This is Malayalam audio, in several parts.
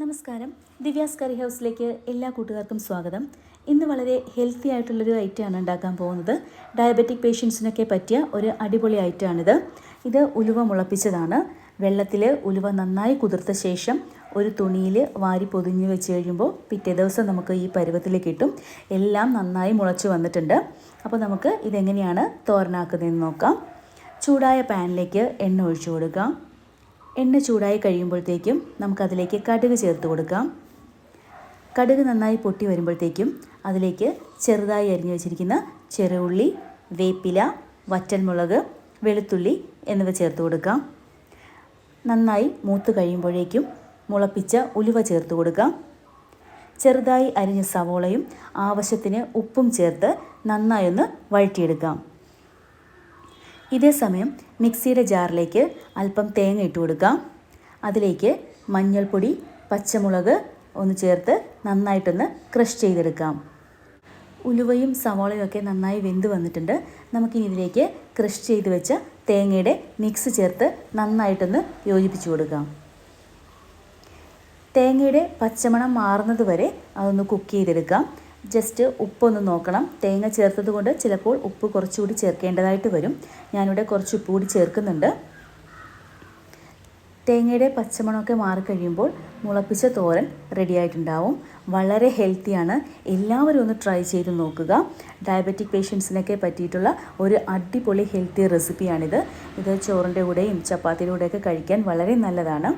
നമസ്കാരം. ദിവ്യാസ് കറി ഹൗസിലേക്ക് എല്ലാ കൂട്ടുകാർക്കും സ്വാഗതം. ഇന്ന് വളരെ ഹെൽത്തി ആയിട്ടുള്ളൊരു ഐറ്റമാണ് ഉണ്ടാക്കാൻ പോകുന്നത്. ഡയബറ്റിക് പേഷ്യൻസിനൊക്കെ പറ്റിയ ഒരു അടിപൊളി ഐറ്റമാണിത് ഇത് ഉലുവ മുളപ്പിച്ചതാണ്. വെള്ളത്തിൽ ഉലുവ നന്നായി കുതിർത്ത ശേഷം ഒരു തുണിയിൽ വാരി പൊതിഞ്ഞ് വെച്ച് കഴിയുമ്പോൾ പിറ്റേ ദിവസം നമുക്ക് ഈ പരുവത്തിൽ കിട്ടും. എല്ലാം നന്നായി മുളച്ച് വന്നിട്ടുണ്ട്. അപ്പോൾ നമുക്ക് ഇതെങ്ങനെയാണ് തോരനാക്കുന്നതെന്ന് നോക്കാം. ചൂടായ പാനിലേക്ക് എണ്ണ ഒഴിച്ചു കൊടുക്കാം. എണ്ണ ചൂടായി കഴിയുമ്പോഴത്തേക്കും നമുക്കതിലേക്ക് കടുക് ചേർത്ത് കൊടുക്കാം. കടുക് നന്നായി പൊട്ടി വരുമ്പോഴത്തേക്കും അതിലേക്ക് ചെറുതായി അരിഞ്ഞു വെച്ചിരിക്കുന്ന ചെറുള്ളി വേപ്പില വറ്റൽമുളക് വെളുത്തുള്ളി എന്നിവ ചേർത്ത് കൊടുക്കാം. നന്നായി മൂത്ത് കഴിയുമ്പോഴേക്കും മുളപ്പിച്ച ഉലുവ ചേർത്ത് കൊടുക്കാം. ചെറുതായി അരിഞ്ഞ സവോളയും ആവശ്യത്തിന് ഉപ്പും ചേർത്ത് നന്നായി ഒന്ന് വഴറ്റിയെടുക്കാം. ഇതേ സമയം മിക്സിയുടെ ജാറിലേക്ക് അല്പം തേങ്ങ ഇട്ട് കൊടുക്കാം. അതിലേക്ക് മഞ്ഞൾപ്പൊടി പച്ചമുളക് ഒന്ന് ചേർത്ത് നന്നായിട്ടൊന്ന് ക്രഷ് ചെയ്തെടുക്കാം. ഉലുവയും സവാളയും ഒക്കെ നന്നായി വെന്ത് വന്നിട്ടുണ്ട്. നമുക്കിനി ഇതിലേക്ക് ക്രഷ് ചെയ്ത് വെച്ച തേങ്ങയുടെ മിക്സ് ചേർത്ത് നന്നായിട്ടൊന്ന് യോജിപ്പിച്ച് കൊടുക്കാം. തേങ്ങയുടെ പച്ചമണം മാറുന്നത് വരെ അതൊന്ന് കുക്ക് ചെയ്തെടുക്കാം. ജസ്റ്റ് ഉപ്പൊന്ന് നോക്കണം. തേങ്ങ ചേർത്തത് കൊണ്ട് ചിലപ്പോൾ ഉപ്പ് കുറച്ചുകൂടി ചേർക്കേണ്ടതായിട്ട് വരും. ഞാനിവിടെ കുറച്ച് ഉപ്പ് കൂടി ചേർക്കുന്നുണ്ട്. തേങ്ങയുടെ പച്ചമണമൊക്കെ മാറിക്കഴിയുമ്പോൾ മുളപ്പിച്ച തോരൻ റെഡി ആയിട്ടുണ്ടാവും. വളരെ ഹെൽത്തിയാണ് എല്ലാവരും ഒന്ന് ട്രൈ ചെയ്ത് നോക്കുക. ഡയബറ്റിക് പേഷ്യൻസിനൊക്കെ പറ്റിയിട്ടുള്ള ഒരു അടിപൊളി ഹെൽത്തി റെസിപ്പിയാണിത് ഇത് ചോറിന്റെ കൂടെയും ചപ്പാത്തിയുടെ കൂടെയൊക്കെ കഴിക്കാൻ വളരെ നല്ലതാണ്.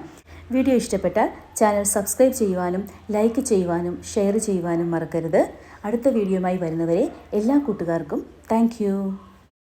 വീഡിയോ ഇഷ്ടപ്പെട്ടാൽ ചാനൽ സബ്സ്ക്രൈബ് ചെയ്യുവാനും ലൈക്ക് ചെയ്യുവാനും ഷെയർ ചെയ്യുവാനും മറക്കരുത്. അടുത്ത വീഡിയോയുമായി വരുന്നവരെ എല്ലാ കൂട്ടുകാർക്കും താങ്ക്